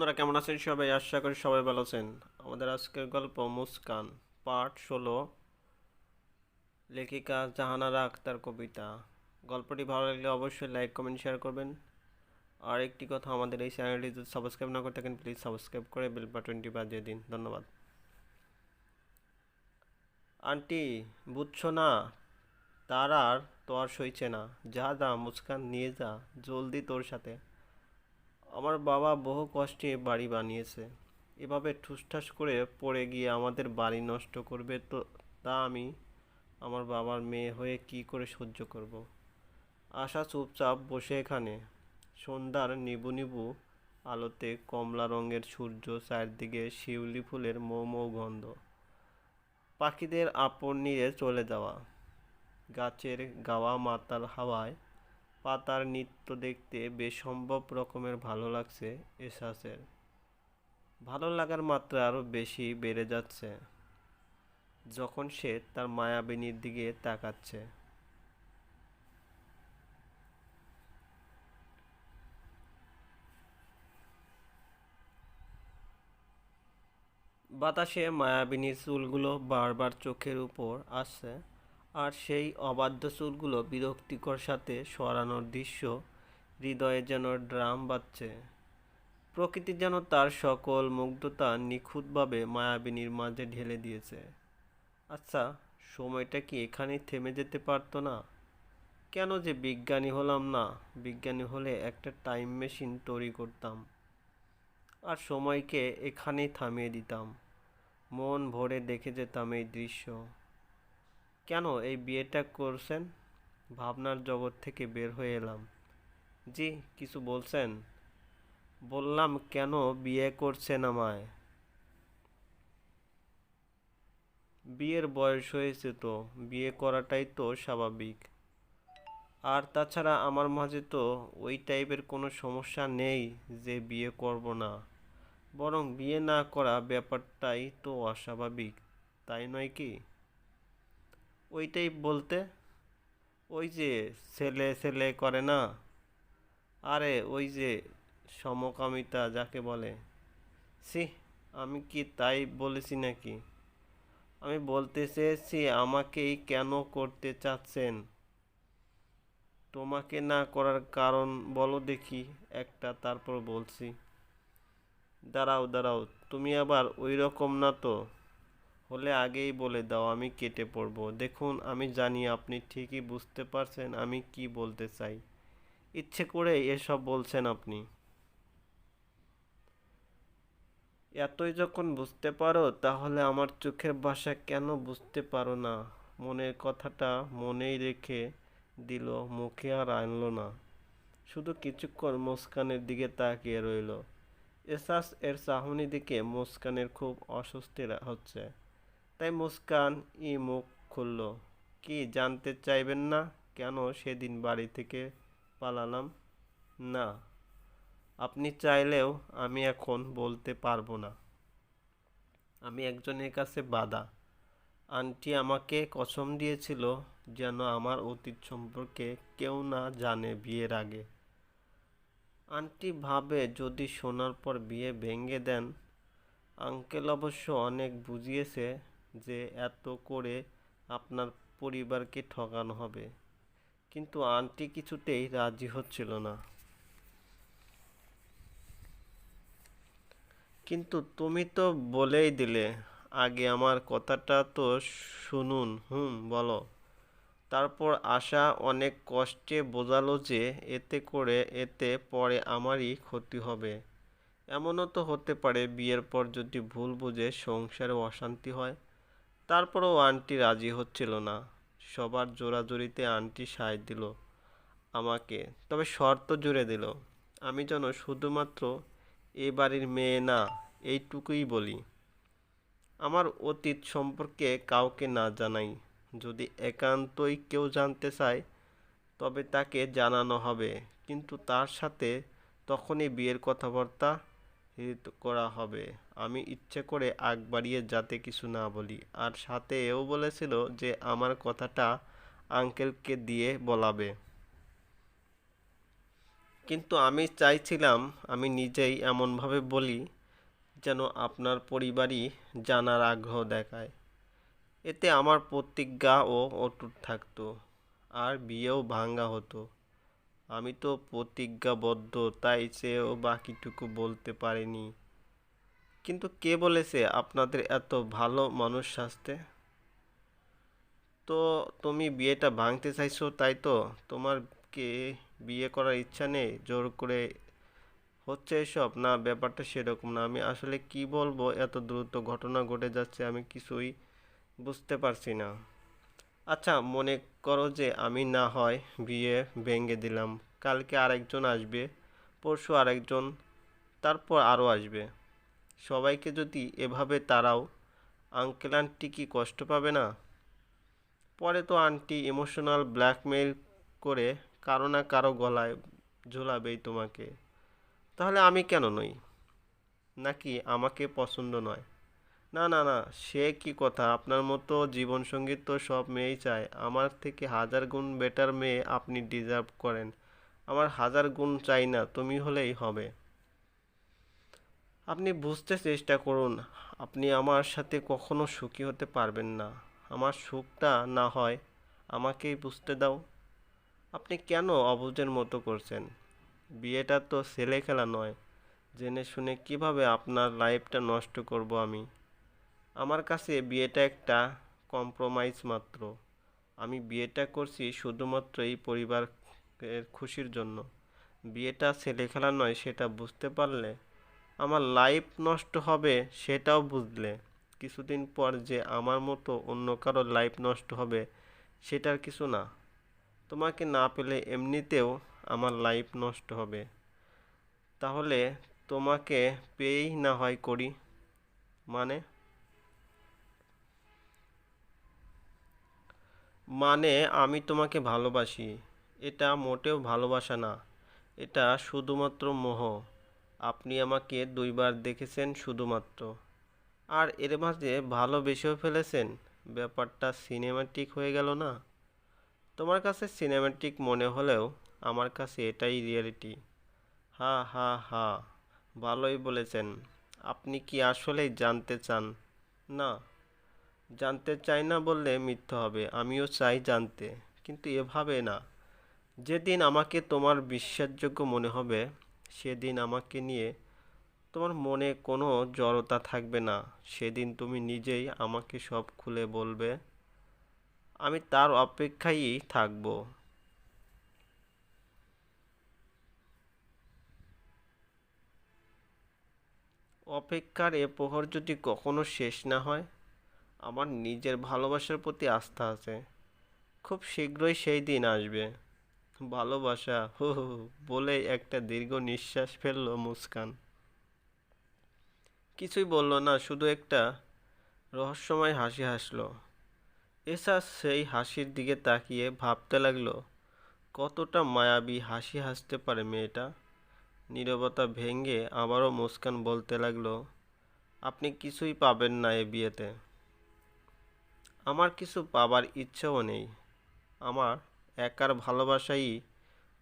বন্ধুরা, কেমন আছেন সবাই? আশা করি সবাই ভালো আছেন। আমাদের আজকের গল্প মুস্কান, পার্ট ষোলো। লেখিকা জাহানারা আক্তার কবিতা। গল্পটি ভালো লাগলে অবশ্যই লাইক, কমেন্ট, শেয়ার করবেন। আর একটি কথা আমাদের এই চ্যানেলটি যদি সাবস্ক্রাইব না করে থাকেন, প্লিজ সাবস্ক্রাইব করে বেল বাটনটি বাজিয়ে দিন। ধন্যবাদ। আন্টি, বুঝছ না? তার আর তো আর সইছে না। যা যা, মুস্কান, নিয়ে যা। জলদি তোর সাথে। আমার বাবা বহু কষ্টে বাড়ি বানিয়েছে। এভাবে ঠুসঠাস করে পড়ে গিয়ে আমাদের বাড়ি নষ্ট করবে তো তা আমি আমার বাবার মেয়ে হয়ে কি করে সহ্য করব। আশা চুপচাপ বসে এখানে। সন্ধ্যার নিবু নিবু আলোতে কমলা রঙের সূর্য, চারদিকে শিউলি ফুলের মৌ মৌ গন্ধ। পাখিদের আপন নিয়ে চলে যাওয়া। গাছের গাওয়া মাতাল হাওয়ায় পাতার নৃত্য দেখতে বেসম্ভব রকমের ভালো লাগছে এসাসের। ভালো লাগার মাত্রা আরও বেশি বেড়ে যাচ্ছে যখন সে তার মায়াবিনীর দিকে তাকাচ্ছে। বাতাসে মায়াবিনীর চুলগুলো বারবার চোখের উপর আসছে। আর সেই অবাধ্য চুলগুলো বিরক্তিকর সাথে সরানোর দৃশ্য হৃদয়ে যেন ড্রাম বাজছে। প্রকৃতি যেন তার সকল মুগ্ধতা নিখুঁতভাবে মায়াবিনীর মাঝে ঢেলে দিয়েছে। আচ্ছা সময়টা কি এখানেই থেমে যেতে পারতো না? কেন যে বিজ্ঞানী হলাম না, বিজ্ঞানী হলে একটা টাইম মেশিন তৈরি করতাম। আর সময়কে এখানেই থামিয়ে দিতাম। মন ভরে দেখে যেতাম এই দৃশ্য। কেন এই বিয়েটা করছেন? ভাবনার জগৎ থেকে বের হয়ে এলাম। জি, কিছু বলছেন? বললাম, কেন বিয়ে করছেন আমায়? বিয়ের বয়স হয়েছে তো, বিয়ে করাটাই তো স্বাভাবিক। আর তাছাড়া আমার মাঝে তো ওই টাইপের কোনো সমস্যা নেই যে বিয়ে করব না। বরং বিয়ে না করা ব্যাপারটাই তো অস্বাভাবিক, তাই নয় কি? ওইটাই বলতে, ওই যে ছেলে ছেলে করে না? আরে ওই যে সমকামিতা যাকে বলে। সি আমি কি তাই বলেছি নাকি? আমি বলতে চেয়েছি, আমাকেই কেন করতে চাচ্ছেন? তোমাকে না করার কারণ বলো দেখি, একটা তারপর বলছি। দাঁড়াও দাঁড়াও, তুমি আবার ওই রকম না তো? হলে আগেই বলে দাও, আমি কেটে পড়ব। দেখুন, আমি জানি আপনি ঠিকই বুঝতে পারছেন আমি কি বলতে চাই। ইচ্ছে করে এসব বলছেন আপনি। এতই যখন বুঝতে পারো, তাহলে আমার চোখের ভাষা কেন বুঝতে পারো না? মনের কথাটা মনেই রেখে দিল, মুখে আর আনলো না। শুধু কিছুক্ষণ মুস্কানের দিকে তাকিয়ে রইল। এসাস এর চাহনি দিকে মুস্কানের খুব অস্বস্তি হচ্ছে। তাই মুস্কান ই মুখ খুলল। কি, জানতে চাইবেন না কেন সেদিন বাড়ি থেকে পালালাম? না, আপনি চাইলেও আমি এখন বলতে পারব না। আমি একজনের কাছে বাধা। আন্টি আমাকে কসম দিয়েছিল যেন আমার অতীত সম্পর্কে কেউ না জানে বিয়ের আগে। আন্টি ভাবে যদি শোনার পর বিয়ে ভেঙে দেন, আঙ্কেল অবশ্য অনেক বুঝিয়েছে যে এত করে আপনার পরিবারকে ঠকানো হবে। কিন্তু আন্টি কিছুতেই রাজি হচ্ছিল না। কিন্তু তুমি তো বলেই দিলে, আগে আমার কথাটা তো শুনুন, হুম, বলো। তারপর আশা অনেক কষ্টে বোঝালো যে এতে করে এতে পরে আমারই ক্ষতি হবে। এমনও তো হতে পারে বিয়ের পর যদি ভুল বুঝে সংসারে অশান্তি হয়। তারপরও আন্টি রাজি হচ্ছিল না। সবার জোরাজুরিতে আন্টি সায় দিল আমাকে, তবে শর্ত জুড়ে দিল, আমি যেন শুধুমাত্র এ বাড়ির মেয়ে না, এইটুকুই বলি। আমার অতীত সম্পর্কে কাউকে না জানাই। যদি একান্তই কেউ জানতে চায়, তবে তাকে জানানো হবে। কিন্তু তার সাথে তখনই বিয়ের কথাবার্তা করা হবে। আমি ইচ্ছে করে আগ বাড়িয়ে যাতে কিছু না বলি। আর সাথে এও বলেছিল যে আমার কথাটা আঙ্কেলকে দিয়ে বলাবে। কিন্তু আমি চাইছিলাম, আমি নিজেই এমনভাবে বলি যেন আপনার পরিবারই জানার আগ্রহ দেখায়। এতে আমার প্রতিজ্ঞা ও অটুট থাকতো। আর বিয়েও ভাঙ্গা হতো। আমি তো প্রতিজ্ঞাবদ্ধ, তাই চেয়েও বাকিটুকু বলতে পারিনি। কিন্তু কে বলেছে আপনাদের এত ভালো মানুষ সাজতে তো তুমি বিয়েটা ভাঙতে চাইছো, তাই তো? তোমার কি বিয়ে করার ইচ্ছা নেই? জোর করে হচ্ছে এসব? না, ব্যাপারটা সেরকম না। আমি আসলে কি বলব? এত দ্রুত ঘটনা ঘটে যাচ্ছে, আমি কিছুই বুঝতে পারছি না। আচ্ছা মনে করো যে আমি না হয় বিয়ে ভেঙে দিলাম। কালকে আরেকজন আসবে, পরশু আরেকজন, তারপর আরও আসবে। সবাইকে যদি এভাবে তারাও আঙ্কেল আন্টি কি কষ্ট পাবে না? পরে তো আন্টি ইমোশনাল ব্ল্যাকমেইল করে কারও না কারও গলায় ঝোলাবেই তোমাকে। তাহলে আমি কেন নই? নাকি আমাকে পছন্দ নয়? না না না, সে কি কথা? আপনার মতো জীবনসঙ্গী তো সব মেয়েই চায়। আমার থেকে হাজার গুণ বেটার মেয়ে আপনি ডিজার্ভ করেন। আমার হাজার গুণ চাই না, তুমি হলেই হবে। আপনি বুঝতে চেষ্টা করুন, আপনি আমার সাথে কখনো সুখী হতে পারবেন না। আমার সুখটা না হয়, আমাকেই বুঝতে দাও। আপনি কেন অবুঝের মতো করছেন? বিয়েটা তো ছেলে খেলা নয়। জেনে শুনে কীভাবে আপনার লাইফটা নষ্ট করব আমি? আমার কাছে বিয়েটা একটা কম্প্রোমাইজ মাত্র। আমি বিয়েটা করছি শুধুমাত্র এই পরিবারের খুশির জন্য। বিয়েটা ছেলে খেলা নয়, সেটা বুঝতে পারলে আমার লাইফ নষ্ট হবে সেটাও বুঝলে। কিছুদিন পর যে আমার মতো অন্য কারোর লাইফ নষ্ট হবে, সেটার কিছু না। তোমাকে না পেলে এমনিতেও আমার লাইফ নষ্ট হবে। তাহলে তোমাকে পেয়েই না হয় করি। মানে মানে আমি তোমাকে ভালোবাসি। এটা মোটেও ভালোবাসা না। এটা শুধুমাত্র মোহ। আপনি আমাকে দুইবার দেখেছেন শুধুমাত্র। আর এর মাঝে ভালোবেসেও ফেলেছেন? ব্যাপারটা সিনেমাটিক হয়ে গেল না? তোমার কাছে সিনেম্যাটিক মনে হলেও আমার কাছে এটাই রিয়েলিটি হা হা হা, ভালোই বলেছেন। আপনি কি আসলেই জানতে চান? না। জানতে চাই না বললে মিথ্যা হবে, আমিও চাই জানতে। কিন্তু এভাবে না। যেদিন আমাকে তোমার বিশ্বাসযোগ্য মনে হবে, সেদিন আমাকে নিয়ে তোমার মনে কোনো জড়তা থাকবে না। সেদিন তুমি নিজেই আমাকে সব খুলে বলবে, আমি তার অপেক্ষায়ই থাকব। অপেক্ষার এ প্রহর যদি কখনো শেষ না হয় আমার নিজের ভালোবাসার প্রতি আস্থা আছে। খুব শীঘ্রই সেই দিন আসবে। ভালোবাসা, হু হু বলে একটা দীর্ঘ নিঃশ্বাস ফেলল মুস্কান। কিছুই বলল না, শুধু একটা রহস্যময় হাসি হাসলো। এসা সেই হাসির দিকে তাকিয়ে ভাবতে লাগল, কতটা মায়াবী হাসি হাসতে পারে মেয়েটা। নীরবতা ভেঙে আবারও মুস্কান বলতে লাগল, আপনি কিছুই পাবেন না এ বিয়েতে। আমার কিছু পাবার ইচ্ছেও নেই। আমার একার ভালোবাসাই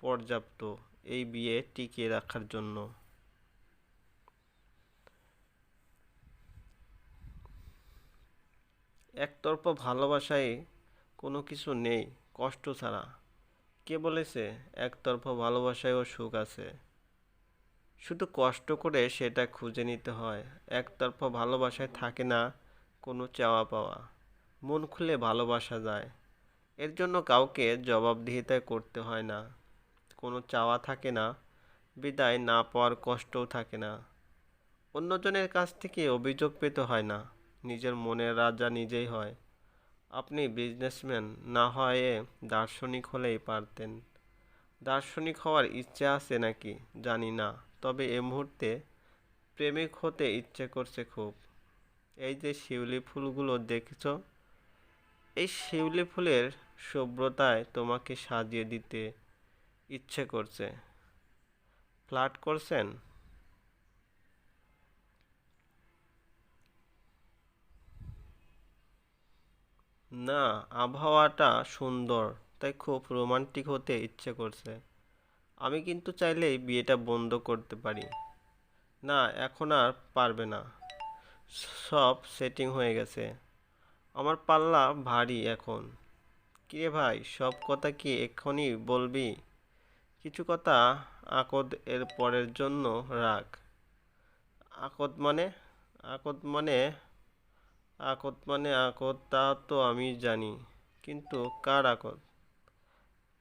পর্যাপ্ত এই বিয়ে টিকিয়ে রাখার জন্য। একতরফা ভালোবাসায় কোনো কিছু নেই, কষ্ট ছাড়া। কে বলেছে একতরফা ভালোবাসায়ও সুখ আছে? শুধু কষ্ট করে সেটা খুঁজে নিতে হয়। একতরফা ভালোবাসায় থাকে না কোনো চাওয়া পাওয়া। মন খুলে ভালোবাসা যায়। এর জন্য কাউকে জবাবদিহিতা করতে হয় না। কোনো চাওয়া থাকে না, বিদায় না পাওয়ার কষ্টও থাকে না। অন্যজনের কাছ থেকে অভিযোগ পেতে হয় না, নিজের মনের রাজা নিজেই হয়। আপনি বিজনেসম্যান না হয়ে দার্শনিক হলেই পারতেন। দার্শনিক হওয়ার ইচ্ছে আছে নাকি? জানি না, তবে এ মুহূর্তে প্রেমিক হতে ইচ্ছে করছে খুব। এই যে শিউলি ফুলগুলো দেখছ এই শিউলি ফুলের শুভ্রতায় তোমাকে সাজিয়ে দিতে ইচ্ছে করছে। ফ্লার্ট করছেন? না, আবহাওয়াটা সুন্দর, তাই খুব রোমান্টিক হতে ইচ্ছে করছে। আমি কিন্তু চাইলেই বিয়েটা বন্ধ করতে পারি। না, এখন আর পারবে না। সব সেটিং হয়ে গেছে। আমার পাল্লা ভারী এখন। কিরে ভাই, সব কথা কি এক্ষুনি বলবি? কিছু কথা আকদ এর পরের জন্য রাখ আকদ মানে? আকদ মানে? আকদ মানে আকদ, তা তো আমি জানি, কিন্তু কার আকদ?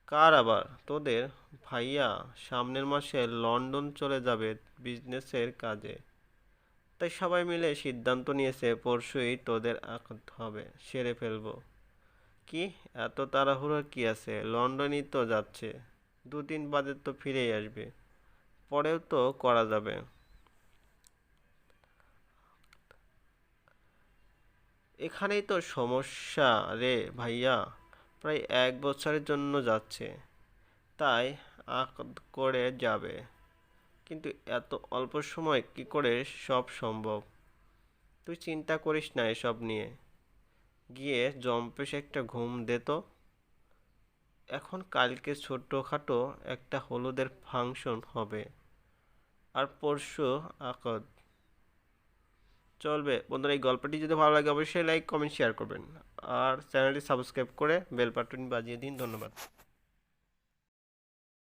কার আবার? তোদের ভাইয়া সামনের মাসে লন্ডন চলে যাবে বিজনেসের কাজে। তাই সবাই মিলে সিদ্ধান্ত নিয়েছে, পরশুই তোদের আকদ হবে, সেরে ফেলব। কি? এত তাড়াহুড়ো কি আছে? লন্ডনই তো যাচ্ছে। দু দুদিন বাদে তো ফিরেই আসবে। পরেও তো করা যাবে। এখানেই তো সমস্যা রে ভাইয়া। প্রায় এক বছরের জন্য যাচ্ছে। তাই আকদ করে যাবে। কিন্তু এত অল্প সময় কি করে সব সম্ভব? তুই চিন্তা করিস না এসব নিয়ে। গিয়ে জম্পেশ একটা ঘুম দে তো। এখন কালকে ছোটোখাটো একটা হলুদের ফাংশন হবে। আর পরশু আকদ। চলবে। বন্ধুরা, এই গল্পটি যদি ভালো লাগে, অবশ্যই লাইক কমেন্ট শেয়ার করবেন। আর চ্যানেলটি সাবস্ক্রাইব করে বেল বাটন বাজিয়ে দিন। ধন্যবাদ।